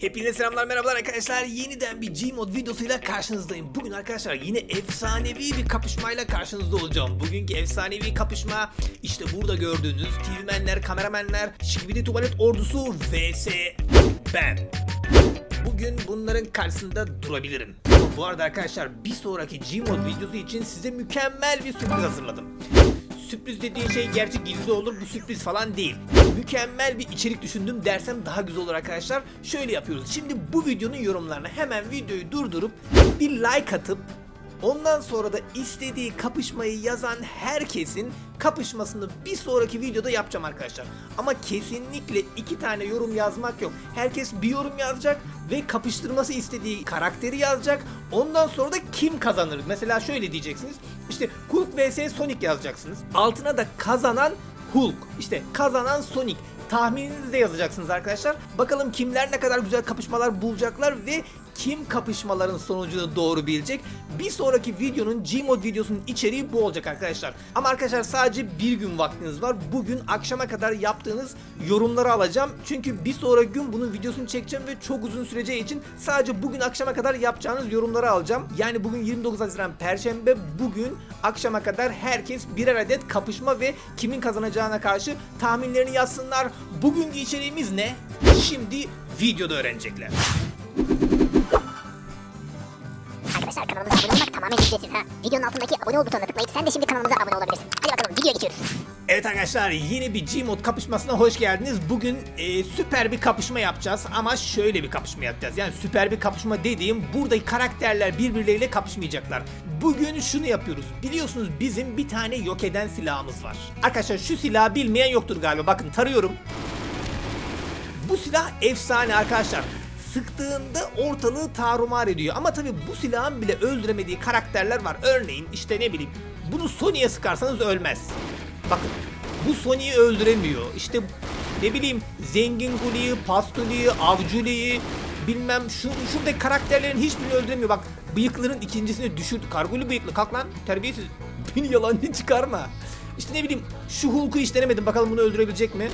Hepinize selamlar merhabalar arkadaşlar. Yeniden bir Gmod videosuyla karşınızdayım. Bugün arkadaşlar yine efsanevi bir kapışmayla karşınızda olacağım. Bugünkü efsanevi kapışma işte burada gördüğünüz TV'menler, kameramenler, Şikibidi Tuvalet Ordusu vs ben. Bugün bunların karşısında durabilirim. Bu arada arkadaşlar bir sonraki Gmod videosu için size mükemmel bir sürpriz hazırladım. Sürpriz dediğin şey gerçek gizli olur bu sürpriz falan değil. Mükemmel bir içerik düşündüm dersem daha güzel olur arkadaşlar. Şöyle yapıyoruz. Şimdi bu videonun yorumlarına hemen videoyu durdurup bir like atıp Ondan sonra da istediği kapışmayı yazan herkesin kapışmasını bir sonraki videoda yapacağım arkadaşlar. Ama kesinlikle iki tane yorum yazmak yok. Herkes bir yorum yazacak ve kapıştırması istediği karakteri yazacak. Ondan sonra da kim kazanır? Mesela şöyle diyeceksiniz. İşte Hulk vs Sonic yazacaksınız. Altına da kazanan Hulk. İşte kazanan Sonic. Tahmininizi de yazacaksınız arkadaşlar. Bakalım kimler ne kadar güzel kapışmalar bulacaklar ve kim kapışmaların sonucunu doğru bilecek. Bir sonraki videonun Gmod videosunun içeriği bu olacak arkadaşlar. Ama arkadaşlar sadece bir gün vaktiniz var. Bugün akşama kadar yaptığınız yorumları alacağım. Çünkü bir sonraki gün bunun videosunu çekeceğim ve çok uzun süreceği için sadece bugün akşama kadar yapacağınız yorumları alacağım. Yani bugün 29 Haziran Perşembe. Bugün akşama kadar herkes birer adet kapışma ve kimin kazanacağına karşı tahminlerini yazsınlar. Bugünkü içeriğimiz ne? Şimdi videoda öğrenecekler. Arkadaşlar kanalımıza abone olmak tamamen ücretsiz ha. Videonun altındaki abone ol butonuna tıklayıp sen de şimdi kanalımıza abone olabilirsin. Hadi bakalım videoya geçiyoruz. Evet arkadaşlar yeni bir Gmod kapışmasına hoş geldiniz. Bugün e, süper bir kapışma yapacağız ama şöyle bir kapışma yapacağız. Yani süper bir kapışma dediğim buradaki karakterler birbirleriyle kapışmayacaklar. Bugün şunu yapıyoruz. Biliyorsunuz bizim bir tane yok eden silahımız var. Arkadaşlar şu silahı bilmeyen yoktur galiba. Bakın tarıyorum. Bu silah efsane arkadaşlar. Sıktığında ortalığı tarumar ediyor. Ama tabi bu silahın bile öldüremediği karakterler var. Örneğin işte ne bileyim bunu Sony'ye sıkarsanız ölmez. Bakın bu Sony'yi öldüremiyor. İşte ne bileyim Zengin Guli'yi, Pastuli'yi, Avculi'yi bilmem şu şuradaki karakterlerin hiçbirini öldüremiyor. Bak bıyıkların ikincisini düşürdü. Karguli bıyıklı kalk lan terbiyesiz. Beni yalancı çıkarma. İşte ne bileyim şu Hulk'u hiç denemedim. Bakalım bunu öldürebilecek mi?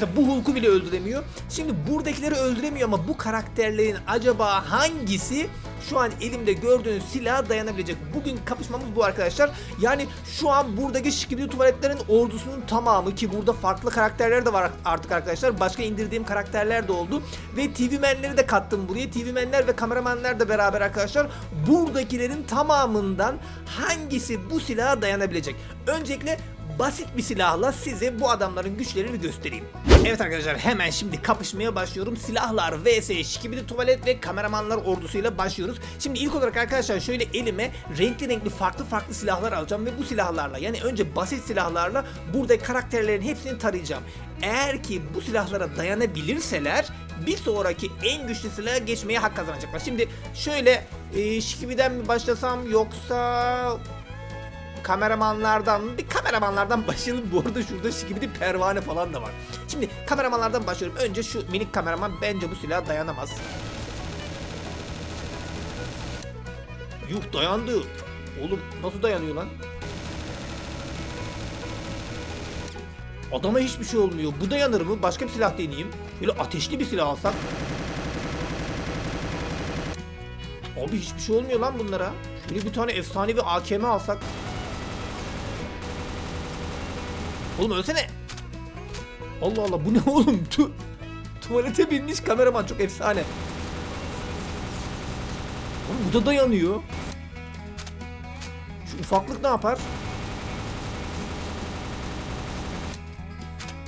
Mesela bu Hulk'u bile öldüremiyor. Şimdi buradakileri öldüremiyor ama bu karakterlerin acaba hangisi şu an elimde gördüğünüz silaha dayanabilecek? Bugün kapışmamız bu arkadaşlar. Yani şu an buradaki şikibili tuvaletlerin ordusunun tamamı ki burada farklı karakterler de var artık arkadaşlar. Başka indirdiğim karakterler de oldu. Ve TV menleri de kattım buraya. TV menler ve kameramanlar da beraber arkadaşlar. Buradakilerin tamamından hangisi bu silaha dayanabilecek? Öncelikle basit bir silahla size bu adamların güçlerini göstereyim. Evet arkadaşlar hemen şimdi kapışmaya başlıyorum. Silahlar vs şikibidi tuvalet ve kameramanlar ordusuyla başlıyoruz. Şimdi ilk olarak arkadaşlar şöyle elime renkli renkli farklı farklı silahlar alacağım ve bu silahlarla yani önce basit silahlarla burada karakterlerin hepsini tarayacağım. Eğer ki bu silahlara dayanabilirseler bir sonraki en güçlü silaha geçmeye hak kazanacaklar. Şimdi şöyle e, şikibiden mi başlasam yoksa kameramanlardan bir kameramanlardan başlayalım. Bu arada şurada şikibidi pervane falan da var. Şimdi kameramanlardan başlıyorum. Önce şu minik kameraman bence bu silaha dayanamaz. Yuh dayandı. Oğlum nasıl dayanıyor lan? Adama hiçbir şey olmuyor. Bu dayanır mı? Başka bir silah deneyeyim. Böyle ateşli bir silah alsak. Abi hiçbir şey olmuyor lan bunlara. Şöyle bir tane efsanevi AKM alsak. Oğlum ölsene. Allah Allah bu ne oğlum? Tu tuvalete binmiş kameraman çok efsane. Oğlum bu da dayanıyor. Şu ufaklık ne yapar?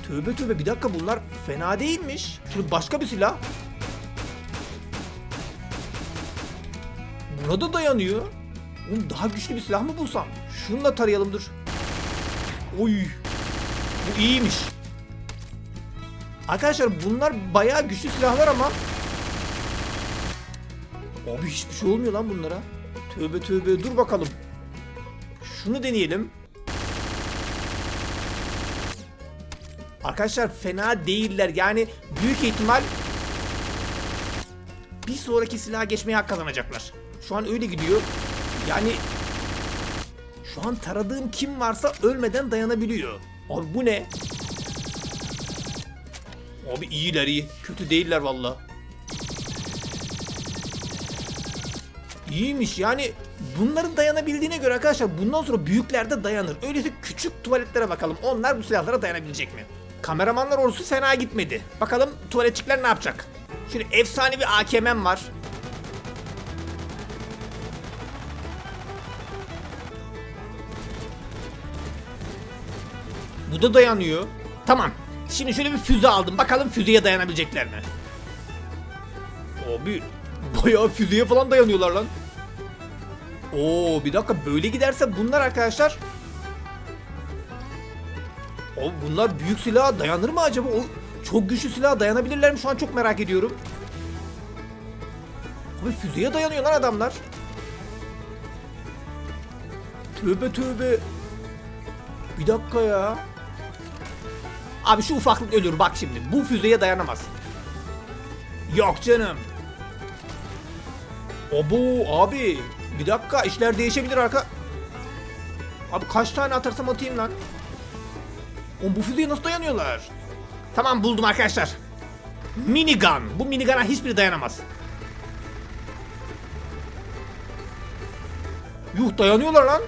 Tövbe tövbe bir dakika bunlar fena değilmiş. Şurada başka bir silah. Buna da dayanıyor. Oğlum daha güçlü bir silah mı bulsam? Şununla tarayalım dur. Oy. Bu iyiymiş. Arkadaşlar bunlar bayağı güçlü silahlar ama Abi hiçbir şey olmuyor lan bunlara. Tövbe tövbe dur bakalım. Şunu deneyelim. Arkadaşlar fena değiller. Yani büyük ihtimal bir sonraki silaha geçmeye hak kazanacaklar. Şu an öyle gidiyor. Yani şu an taradığım kim varsa ölmeden dayanabiliyor. Abi bu ne? Abi iyiler iyi. Kötü değiller valla. İyiymiş yani bunların dayanabildiğine göre arkadaşlar bundan sonra büyükler de dayanır. Öyleyse küçük tuvaletlere bakalım. Onlar bu silahlara dayanabilecek mi? Kameramanlar ordusu fena gitmedi. Bakalım tuvaletçikler ne yapacak? Şimdi efsane bir AKM'm var. Bu da dayanıyor. Tamam. Şimdi şöyle bir füze aldım. Bakalım füzeye dayanabilecekler mi? Abi bayağı füzeye falan dayanıyorlar lan. Oo bir dakika böyle giderse bunlar arkadaşlar. O bunlar büyük silaha dayanır mı acaba? O çok güçlü silaha dayanabilirler mi? Şu an çok merak ediyorum. Abi füzeye dayanıyor lan adamlar. Tövbe tövbe. Bir dakika ya. Abi şu ufaklık ölür bak şimdi. Bu füzeye dayanamaz. Yok canım. Abo abi. Bir dakika işler değişebilir arka. Abi kaç tane atarsam atayım lan. Oğlum bu füzeye nasıl dayanıyorlar? Tamam buldum arkadaşlar. Minigun. Bu miniguna hiçbiri dayanamaz. Yuh dayanıyorlar lan.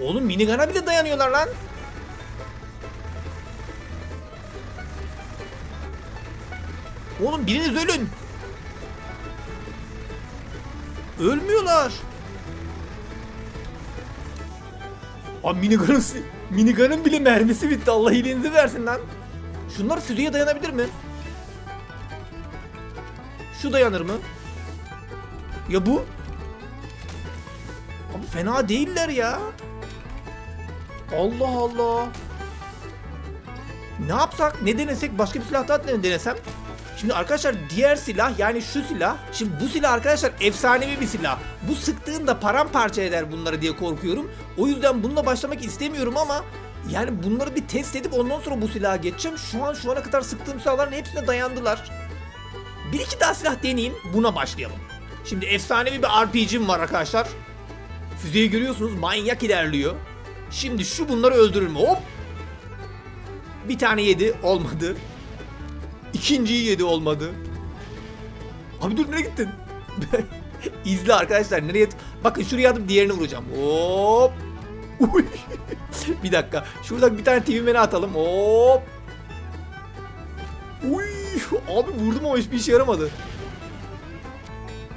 Oğlum minigana bile dayanıyorlar lan. Oğlum biriniz ölün. Ölmüyorlar. Abi minigun'un, minigun'un bile mermisi bitti. Allah iyiliğinizi versin lan. Şunlar füzeye dayanabilir mi? Şu dayanır mı? Ya bu? Abi fena değiller ya. Allah Allah. Ne yapsak? Ne denesek? Başka bir silah daha ne denesem? Şimdi arkadaşlar diğer silah yani şu silah. Şimdi bu silah arkadaşlar efsanevi bir silah. Bu sıktığında paramparça eder bunları diye korkuyorum. O yüzden bununla başlamak istemiyorum ama yani bunları bir test edip ondan sonra bu silaha geçeceğim. Şu an şu ana kadar sıktığım silahların hepsine dayandılar. Bir iki daha silah deneyeyim. Buna başlayalım. Şimdi efsanevi bir RPG'm var arkadaşlar. Füzeyi görüyorsunuz manyak ilerliyor. Şimdi şu bunları öldürür mü? Hop! Bir tane yedi olmadı. İkinciyi yedi olmadı. Abi dur nereye gittin? İzle arkadaşlar nereye... Bakın şuraya atıp diğerini vuracağım. Hop! Bir dakika. Şuradan bir tane TV atalım. Hop! Uy! Abi vurdum ama hiçbir işe yaramadı.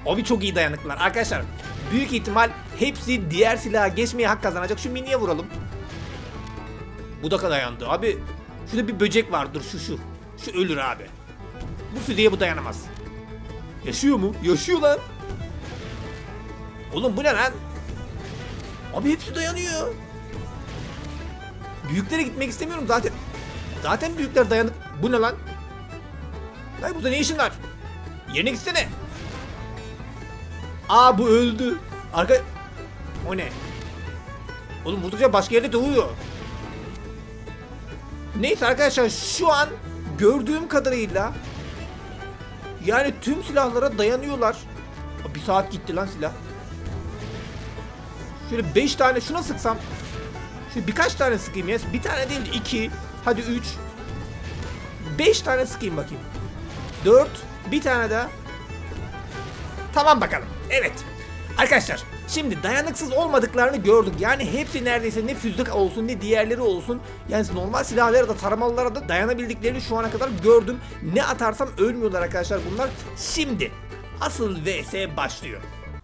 Abi çok iyi dayanıklılar. Arkadaşlar büyük ihtimal hepsi diğer silaha geçmeye hak kazanacak. Şu miniye vuralım. Bu da dayandı. Abi şurada bir böcek var. Dur şu şu. Şu ölür abi. Bu füzeye bu dayanamaz. Yaşıyor mu? Yaşıyor lan. Oğlum bu ne lan? Abi hepsi dayanıyor. Büyüklere gitmek istemiyorum zaten. Zaten büyükler dayanık. Bu ne lan? Ay burada ne işin var? Yerine gitsene. Aa bu öldü. Arka... O ne? Oğlum vurdukça başka yerde doğuyor. Neyse arkadaşlar şu an gördüğüm kadarıyla yani tüm silahlara dayanıyorlar. Bir saat gitti lan silah. Şöyle 5 tane şuna sıksam. Şöyle birkaç tane sıkayım ya. Bir tane değil iki. Hadi 3. 5 tane sıkayım bakayım. 4. Bir tane daha. Tamam bakalım. Evet. Arkadaşlar şimdi dayanıksız olmadıklarını gördük. Yani hepsi neredeyse ne füze olsun ne diğerleri olsun. Yani normal silahlara da taramalılara da dayanabildiklerini şu ana kadar gördüm. Ne atarsam ölmüyorlar arkadaşlar bunlar. Şimdi asıl vs başlıyor.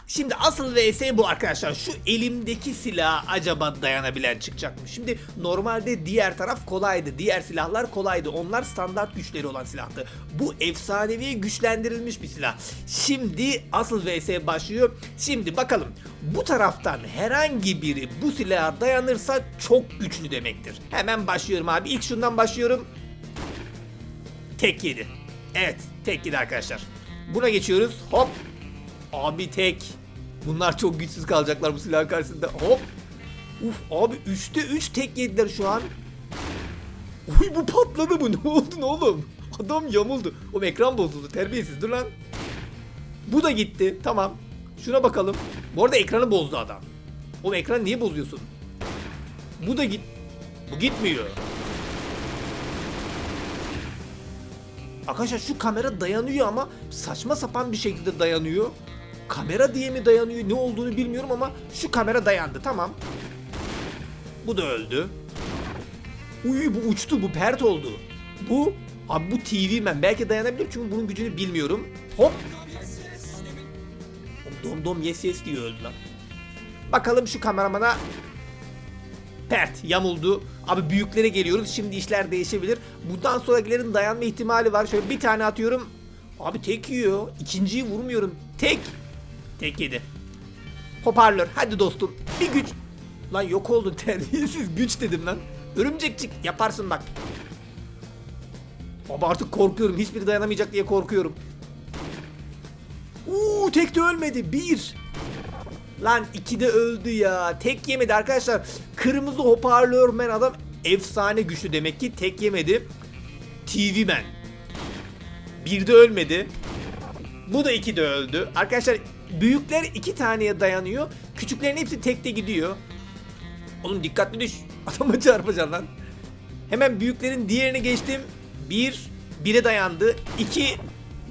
Şimdi asıl vs bu arkadaşlar. Şu elimdeki silah acaba dayanabilen çıkacak mı? Şimdi normalde diğer taraf kolaydı. Diğer silahlar kolaydı. Onlar standart güçleri olan silahtı. Bu efsanevi güçlendirilmiş bir silah. Şimdi asıl vs başlıyor. Şimdi bakalım bu taraftan herhangi biri bu silaha dayanırsa çok güçlü demektir. Hemen başlıyorum abi. İlk şundan başlıyorum. Tek yedi. Evet tek yedi arkadaşlar. Buna geçiyoruz. Hop. Abi tek. Bunlar çok güçsüz kalacaklar bu silah karşısında. Hop. Uf abi 3'te 3 tek yediler şu an. Uy bu patladı mı? Ne oldu ne oğlum? Adam yamuldu. O ekran bozuldu. Terbiyesiz dur lan. Bu da gitti. Tamam. Şuna bakalım. Bu arada ekranı bozdu adam. O ekranı niye bozuyorsun? Bu da git. Bu gitmiyor. Arkadaşlar şu kamera dayanıyor ama saçma sapan bir şekilde dayanıyor. Kamera diye mi dayanıyor ne olduğunu bilmiyorum ama şu kamera dayandı tamam. Bu da öldü. Uy bu uçtu bu pert oldu. Bu abi bu TV man belki dayanabilir çünkü bunun gücünü bilmiyorum. Hop. Dom dom yes yes diyor öldü lan. Bakalım şu kameramana pert yamuldu. Abi büyüklere geliyoruz. Şimdi işler değişebilir. Bundan sonrakilerin dayanma ihtimali var. Şöyle bir tane atıyorum. Abi tek yiyor. İkinciyi vurmuyorum. Tek. Tek yedi. Hoparlör. Hadi dostum. Bir güç. Lan yok oldun terbiyesiz güç dedim lan. Örümcekçik yaparsın bak. Abi artık korkuyorum. Hiçbiri dayanamayacak diye korkuyorum. Uuu tek de ölmedi. Bir. Lan iki de öldü ya. Tek yemedi arkadaşlar. Kırmızı hoparlör men adam efsane güçlü demek ki tek yemedi. TV man. Bir de ölmedi. Bu da iki de öldü. Arkadaşlar büyükler iki taneye dayanıyor. Küçüklerin hepsi tekte gidiyor. Oğlum dikkatli düş. Adama çarpacaksın lan. Hemen büyüklerin diğerini geçtim. Bir, bire dayandı. İki,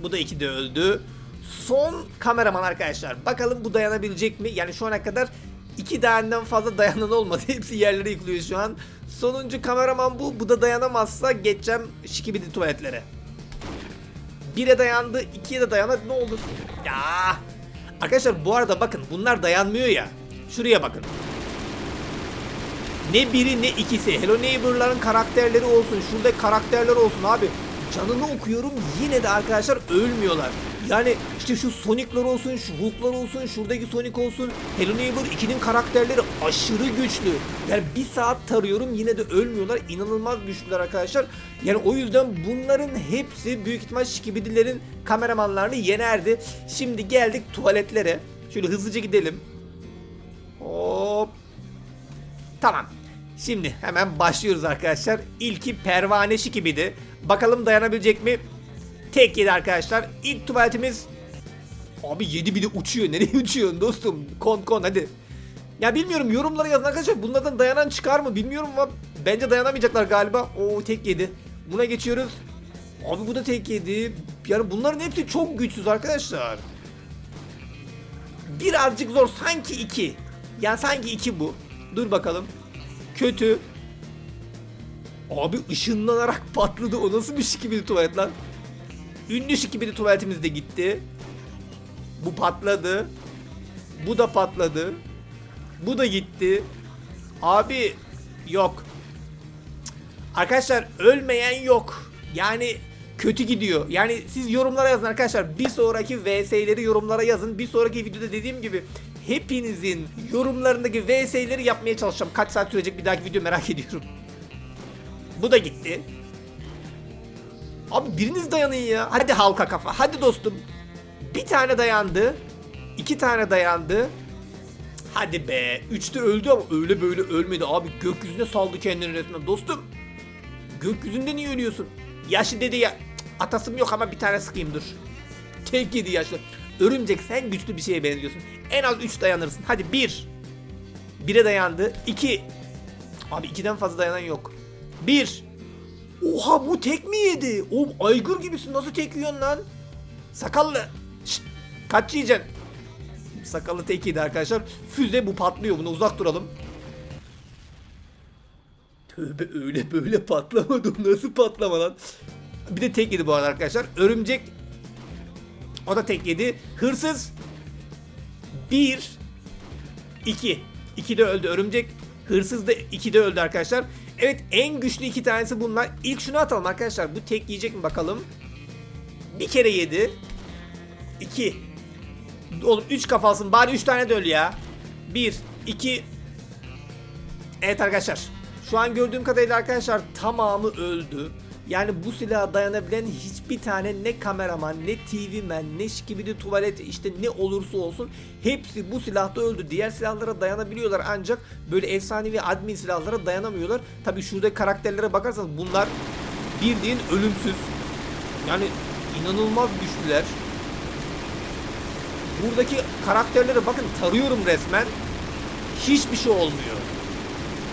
bu da iki de öldü. Son kameraman arkadaşlar. Bakalım bu dayanabilecek mi? Yani şu ana kadar iki taneden fazla dayanan olmadı. Hepsi yerlere yıkılıyor şu an. Sonuncu kameraman bu. Bu da dayanamazsa geçeceğim şikibidi tuvaletlere. Bire dayandı, ikiye de dayandı. Ne olur? Ya. Arkadaşlar bu arada bakın bunlar dayanmıyor ya. Şuraya bakın. Ne biri ne ikisi. Hello Neighbor'ların karakterleri olsun. Şurada karakterler olsun abi. Canını okuyorum yine de arkadaşlar ölmüyorlar. Yani işte şu Sonic'lar olsun, şu Hulk'lar olsun, şuradaki Sonic olsun. Hello Neighbor 2'nin karakterleri aşırı güçlü. Yani bir saat tarıyorum yine de ölmüyorlar. İnanılmaz güçlüler arkadaşlar. Yani o yüzden bunların hepsi büyük ihtimal Şikibidilerin kameramanlarını yenerdi. Şimdi geldik tuvaletlere. Şöyle hızlıca gidelim. Hop. Tamam. Şimdi hemen başlıyoruz arkadaşlar. İlki pervane şikibidi. Bakalım dayanabilecek mi? Tek yedi arkadaşlar. İlk tuvaletimiz... Abi yedi bir de uçuyor. Nereye uçuyorsun dostum? Kon kon hadi. Ya bilmiyorum yorumlara yazın arkadaşlar. Bunlardan dayanan çıkar mı bilmiyorum ama bence dayanamayacaklar galiba. Oo tek yedi. Buna geçiyoruz. Abi bu da tek yedi. Yani bunların hepsi çok güçsüz arkadaşlar. Birazcık zor. Sanki iki. Yani sanki iki bu. Dur bakalım. Kötü. Abi ışınlanarak patladı. O nasıl bir şikibidi tuvalet lan? Ünlü şikibidi tuvaletimiz de gitti. Bu patladı. Bu da patladı. Bu da gitti. Abi yok. Arkadaşlar ölmeyen yok. Yani kötü gidiyor. Yani siz yorumlara yazın arkadaşlar. Bir sonraki VS'leri yorumlara yazın. Bir sonraki videoda dediğim gibi hepinizin yorumlarındaki VS'leri yapmaya çalışacağım. Kaç saat sürecek bir dahaki video merak ediyorum. Bu da gitti. Abi biriniz dayanın ya. Hadi halka kafa. Hadi dostum. Bir tane dayandı. iki tane dayandı. Hadi be. Üçte öldü ama öyle böyle ölmedi. Abi gökyüzüne saldı kendini resmen. Dostum. Gökyüzünde niye ölüyorsun? Yaşlı dedi ya. Atasım yok ama bir tane sıkayım dur. Tek yedi yaşlı. Örümcek sen güçlü bir şeye benziyorsun. En az 3 dayanırsın. Hadi 1. 1'e dayandı. 2. Abi 2'den fazla dayanan yok. 1. Oha bu tek mi yedi? Oğlum aygır gibisin nasıl tek yiyorsun lan? Sakallı. Şşt, kaç yiyeceksin? Sakallı tek yedi arkadaşlar. Füze bu patlıyor buna uzak duralım. Tövbe öyle böyle patlamadı. Nasıl patlama lan? Bir de tek yedi bu arada arkadaşlar. Örümcek o da tek yedi. Hırsız 1 2 2 de öldü örümcek. Hırsız da 2 de öldü arkadaşlar. Evet en güçlü iki tanesi bunlar. İlk şunu atalım arkadaşlar. Bu tek yiyecek mi bakalım. Bir kere yedi. 2 Oğlum 3 kafalsın. Bari 3 tane de öl ya. 1 2 Evet arkadaşlar. Şu an gördüğüm kadarıyla arkadaşlar tamamı öldü. Yani bu silaha dayanabilen hiçbir tane ne kameraman, ne TV man, ne şikibidi tuvalet işte ne olursa olsun hepsi bu silahta öldü. Diğer silahlara dayanabiliyorlar ancak böyle efsanevi admin silahlara dayanamıyorlar. Tabi şurada karakterlere bakarsanız bunlar bildiğin ölümsüz. Yani inanılmaz güçlüler. Buradaki karakterlere bakın tarıyorum resmen. Hiçbir şey olmuyor.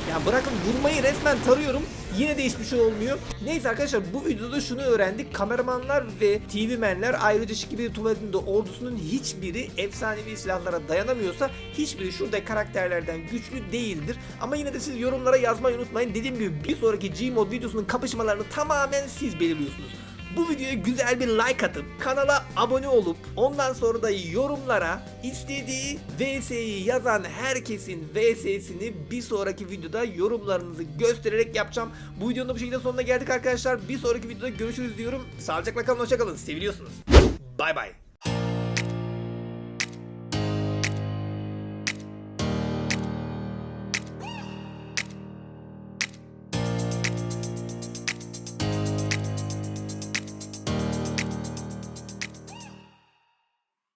Ya bırakın vurmayı resmen tarıyorum. Yine de hiçbir şey olmuyor. Neyse arkadaşlar bu videoda şunu öğrendik. Kameramanlar ve TV menler ayrıca Şikibiri tuvaletinde ordusunun hiçbiri efsanevi silahlara dayanamıyorsa hiçbiri şurada karakterlerden güçlü değildir. Ama yine de siz yorumlara yazmayı unutmayın. Dediğim gibi bir sonraki Gmod videosunun kapışmalarını tamamen siz belirliyorsunuz. Bu videoya güzel bir like atıp kanala abone olup ondan sonra da yorumlara istediği VS'yi yazan herkesin VS'sini bir sonraki videoda yorumlarınızı göstererek yapacağım. Bu videonun da bu şekilde sonuna geldik arkadaşlar. Bir sonraki videoda görüşürüz diyorum. Sağlıcakla kalın hoşçakalın. Seviliyorsunuz. Bay bay.